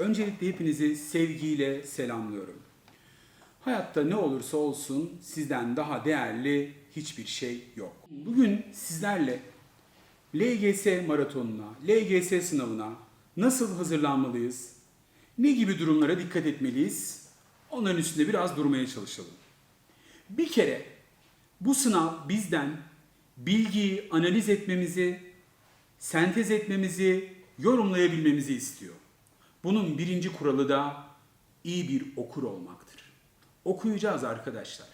Öncelikle hepinizi sevgiyle selamlıyorum. Hayatta ne olursa olsun sizden daha değerli hiçbir şey yok. Bugün sizlerle LGS maratonuna, LGS sınavına nasıl hazırlanmalıyız? Ne gibi durumlara dikkat etmeliyiz? Onların üstünde biraz durmaya çalışalım. Bir kere bu sınav bizden bilgiyi analiz etmemizi, sentez etmemizi, yorumlayabilmemizi istiyor. Bunun birinci kuralı da iyi bir okur olmaktır. Okuyacağız arkadaşlar.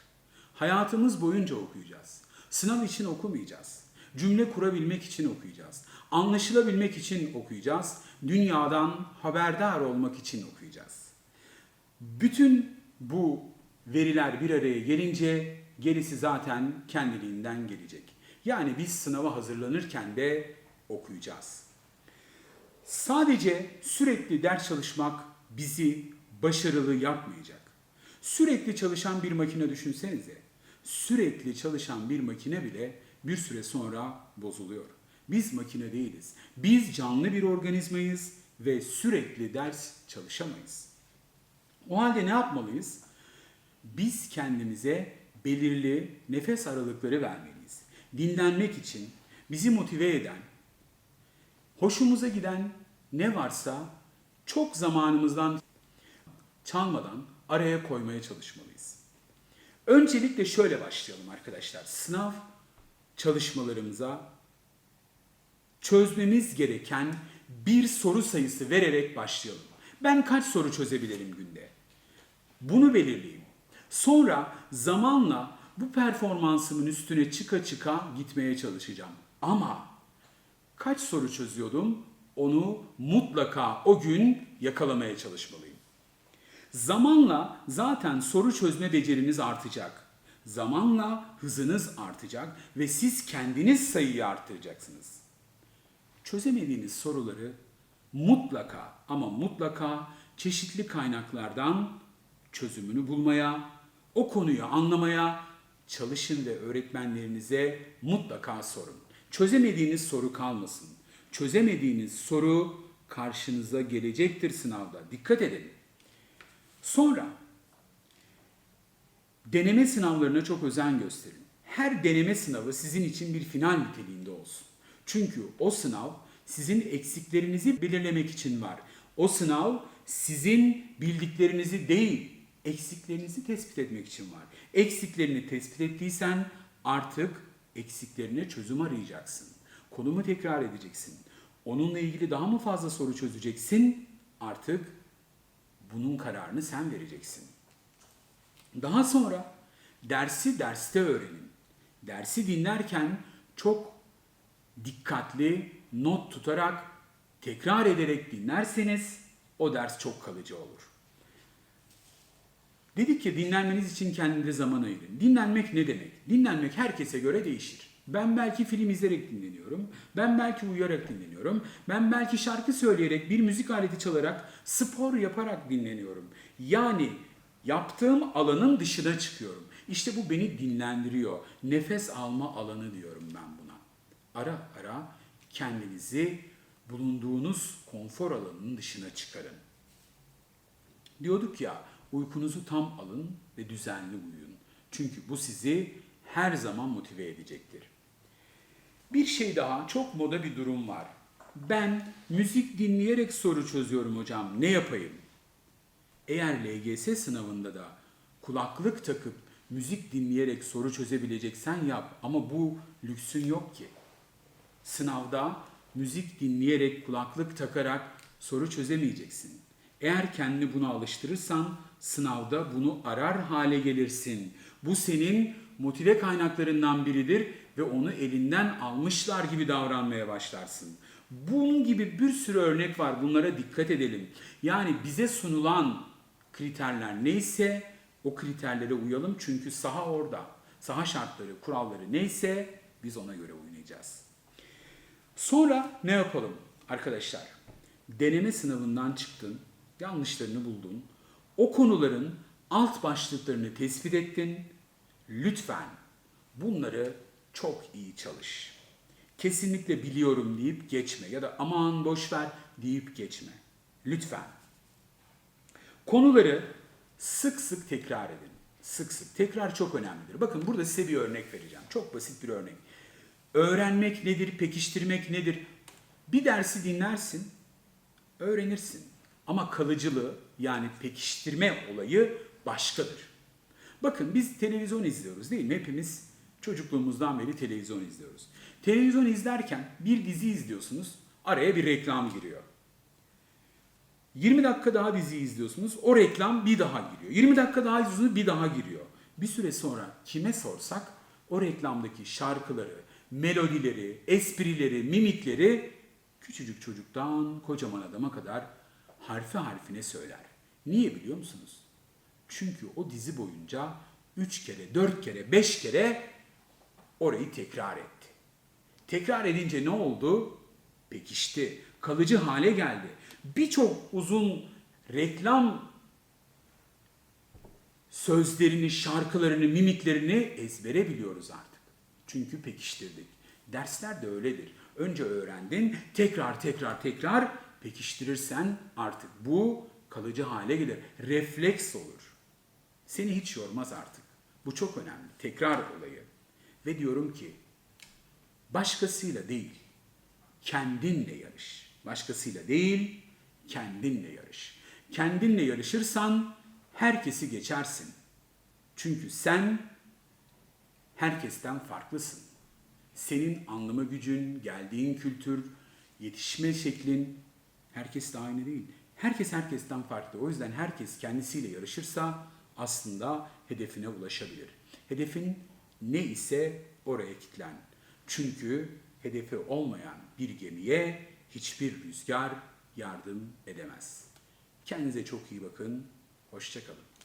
Hayatımız boyunca okuyacağız. Sınav için okumayacağız. Cümle kurabilmek için okuyacağız. Anlaşılabilmek için okuyacağız. Dünyadan haberdar olmak için okuyacağız. Bütün bu veriler bir araya gelince gerisi zaten kendiliğinden gelecek. Yani biz sınava hazırlanırken de okuyacağız. Sadece sürekli ders çalışmak bizi başarılı yapmayacak. Sürekli çalışan bir makine düşünsenize. Sürekli çalışan bir makine bile bir süre sonra bozuluyor. Biz makine değiliz. Biz canlı bir organizmayız ve sürekli ders çalışamayız. O halde ne yapmalıyız? Biz kendimize belirli nefes aralıkları vermeliyiz. Dinlenmek için bizi motive eden, hoşumuza giden ne varsa çok zamanımızdan çalmadan araya koymaya çalışmalıyız. Öncelikle şöyle başlayalım arkadaşlar. Sınav çalışmalarımıza çözmemiz gereken bir soru sayısı vererek başlayalım. Ben kaç soru çözebilirim günde? Bunu belirleyeyim. Sonra zamanla bu performansımın üstüne çıka çıka gitmeye çalışacağım. Ama kaç soru çözüyordum? Onu mutlaka o gün yakalamaya çalışmalıyım. Zamanla zaten soru çözme beceriniz artacak. Zamanla hızınız artacak ve siz kendiniz sayıyı arttıracaksınız. Çözemediğiniz soruları mutlaka ama mutlaka çeşitli kaynaklardan çözümünü bulmaya, o konuyu anlamaya çalışın ve öğretmenlerinize mutlaka sorun. Çözemediğiniz soru kalmasın. Çözemediğiniz soru karşınıza gelecektir sınavda. Dikkat edin. Sonra deneme sınavlarına çok özen gösterin. Her deneme sınavı sizin için bir final niteliğinde olsun. Çünkü o sınav sizin eksiklerinizi belirlemek için var. O sınav sizin bildiklerinizi değil, eksiklerinizi tespit etmek için var. Eksiklerini tespit ettiysen artık eksiklerine çözüm arayacaksın. Konumu tekrar edeceksin. Onunla ilgili daha mı fazla soru çözeceksin? Artık bunun kararını sen vereceksin. Daha sonra dersi derste öğrenin. Dersi dinlerken çok dikkatli, not tutarak, tekrar ederek dinlerseniz o ders çok kalıcı olur. Dedik ki dinlenmeniz için kendinize zaman ayırın. Dinlenmek ne demek? Dinlenmek herkese göre değişir. Ben belki film izleyerek dinleniyorum. Ben belki uyuyarak dinleniyorum. Ben belki şarkı söyleyerek, bir müzik aleti çalarak, spor yaparak dinleniyorum. Yani yaptığım alanın dışına çıkıyorum. İşte bu beni dinlendiriyor. Nefes alma alanı diyorum ben buna. Ara ara kendinizi bulunduğunuz konfor alanının dışına çıkarın. Diyorduk ya uykunuzu tam alın ve düzenli uyuyun. Çünkü bu sizi her zaman motive edecektir. Bir şey daha çok moda bir durum var. Ben müzik dinleyerek soru çözüyorum hocam. Ne yapayım? Eğer LGS sınavında da kulaklık takıp müzik dinleyerek soru çözebileceksen yap ama bu lüksün yok ki. Sınavda müzik dinleyerek kulaklık takarak soru çözemeyeceksin. Eğer kendini buna alıştırırsan sınavda bunu arar hale gelirsin. Bu senin motive kaynaklarından biridir ve onu elinden almışlar gibi davranmaya başlarsın. Bunun gibi bir sürü örnek var. Bunlara dikkat edelim. Yani bize sunulan kriterler neyse o kriterlere uyalım. Çünkü saha orada. Saha şartları, kuralları neyse biz ona göre oynayacağız. Sonra ne yapalım arkadaşlar? Deneme sınavından çıktın, yanlışlarını buldun. O konuların alt başlıklarını tespit ettin. Lütfen bunları çok iyi çalış. Kesinlikle biliyorum deyip geçme ya da aman boş ver deyip geçme. Lütfen. Konuları sık sık tekrar edin. Sık sık. Tekrar çok önemlidir. Bakın burada size bir örnek vereceğim. Çok basit bir örnek. Öğrenmek nedir, pekiştirmek nedir? Bir dersi dinlersin, öğrenirsin. Ama kalıcılığı yani pekiştirme olayı başkadır. Bakın biz televizyon izliyoruz değil mi? Hepimiz çocukluğumuzdan beri televizyon izliyoruz. Televizyon izlerken bir dizi izliyorsunuz, araya bir reklam giriyor. 20 dakika daha dizi izliyorsunuz, o reklam bir daha giriyor. 20 dakika daha izliyorsunuz, bir daha giriyor. Bir süre sonra kime sorsak o reklamdaki şarkıları, melodileri, esprileri, mimikleri küçücük çocuktan kocaman adama kadar harfi harfine söyler. Niye biliyor musunuz? Çünkü o dizi boyunca 3 kere, 4 kere, 5 kere orayı tekrar etti. Tekrar edince ne oldu? Pekişti. Kalıcı hale geldi. Birçok uzun reklam sözlerini, şarkılarını, mimiklerini ezbere biliyoruz artık. Çünkü pekiştirdik. Dersler de öyledir. Önce öğrendin, tekrar tekrar tekrar pekiştirirsen artık bu kalıcı hale gelir. Refleks olur. Seni hiç yormaz artık. Bu çok önemli. Tekrar olayı. Ve diyorum ki başkasıyla değil, kendinle yarış. Başkasıyla değil, kendinle yarış. Kendinle yarışırsan herkesi geçersin. Çünkü sen herkesten farklısın. Senin anlama gücün, geldiğin kültür, yetişme şeklin herkes de aynı değil. Herkes herkesten farklı. O yüzden herkes kendisiyle yarışırsa aslında hedefine ulaşabilir. Hedefin ne ise oraya kilitlen. Çünkü hedefi olmayan bir gemiye hiçbir rüzgar yardım edemez. Kendinize çok iyi bakın. Hoşçakalın.